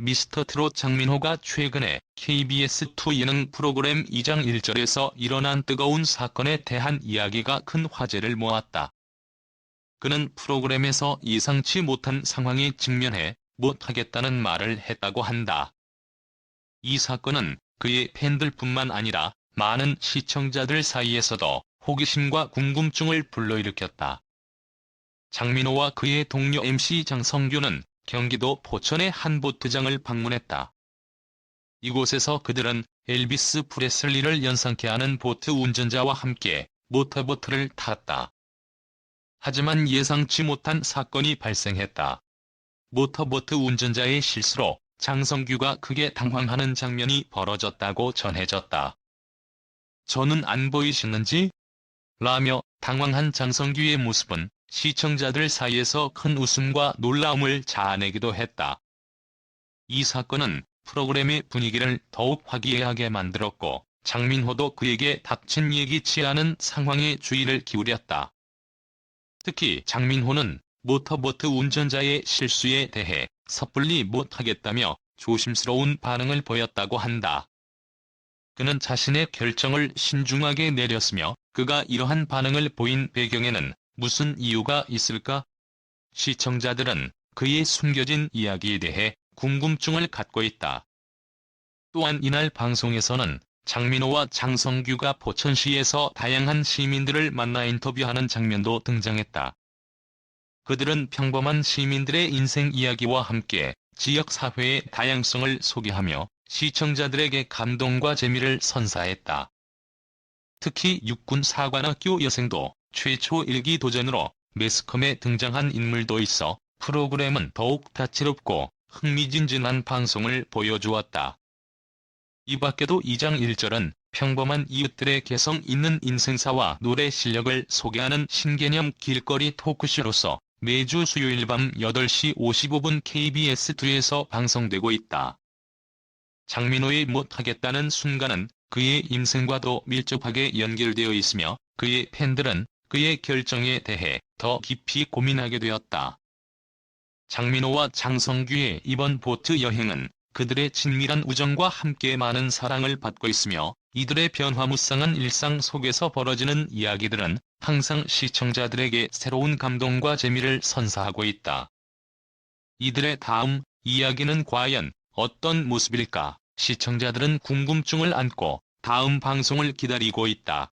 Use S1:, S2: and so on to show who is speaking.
S1: 미스터 트롯 장민호가 최근에 KBS2 예능 프로그램 2장 1절에서 일어난 뜨거운 사건에 대한 이야기가 큰 화제를 모았다. 그는 프로그램에서 예상치 못한 상황에 직면해 못하겠다는 말을 했다고 한다. 이 사건은 그의 팬들뿐만 아니라 많은 시청자들 사이에서도 호기심과 궁금증을 불러일으켰다. 장민호와 그의 동료 MC 장성규는 경기도 포천의 한 보트장을 방문했다. 이곳에서 그들은 엘비스 프레슬리를 연상케 하는 보트 운전자와 함께 모터보트를 탔다. 하지만 예상치 못한 사건이 발생했다. 모터보트 운전자의 실수로 장성규가 크게 당황하는 장면이 벌어졌다고 전해졌다. 저는 안 보이시는지? 라며 당황한 장성규의 모습은 시청자들 사이에서 큰 웃음과 놀라움을 자아내기도 했다. 이 사건은 프로그램의 분위기를 더욱 화기애애하게 만들었고 장민호도 그에게 닥친 예기치 않은 상황에 주의를 기울였다. 특히 장민호는 모터보트 운전자의 실수에 대해 섣불리 못하겠다며 조심스러운 반응을 보였다고 한다. 그는 자신의 결정을 신중하게 내렸으며 그가 이러한 반응을 보인 배경에는 무슨 이유가 있을까? 시청자들은 그의 숨겨진 이야기에 대해 궁금증을 갖고 있다. 또한 이날 방송에서는 장민호와 장성규가 포천시에서 다양한 시민들을 만나 인터뷰하는 장면도 등장했다. 그들은 평범한 시민들의 인생 이야기와 함께 지역 사회의 다양성을 소개하며 시청자들에게 감동과 재미를 선사했다. 특히 육군 사관학교 여생도 최초 일기 도전으로 매스컴에 등장한 인물도 있어 프로그램은 더욱 다채롭고 흥미진진한 방송을 보여주었다. 이 밖에도 2장 1절은 평범한 이웃들의 개성 있는 인생사와 노래 실력을 소개하는 신개념 길거리 토크쇼로서 매주 수요일 밤 8시 55분 KBS2에서 방송되고 있다. 장민호의 못하겠다는 순간은 그의 인생과도 밀접하게 연결되어 있으며 그의 팬들은 그의 결정에 대해 더 깊이 고민하게 되었다. 장민호와 장성규의 이번 보트 여행은 그들의 친밀한 우정과 함께 많은 사랑을 받고 있으며 이들의 변화무쌍한 일상 속에서 벌어지는 이야기들은 항상 시청자들에게 새로운 감동과 재미를 선사하고 있다. 이들의 다음 이야기는 과연 어떤 모습일까? 시청자들은 궁금증을 안고 다음 방송을 기다리고 있다.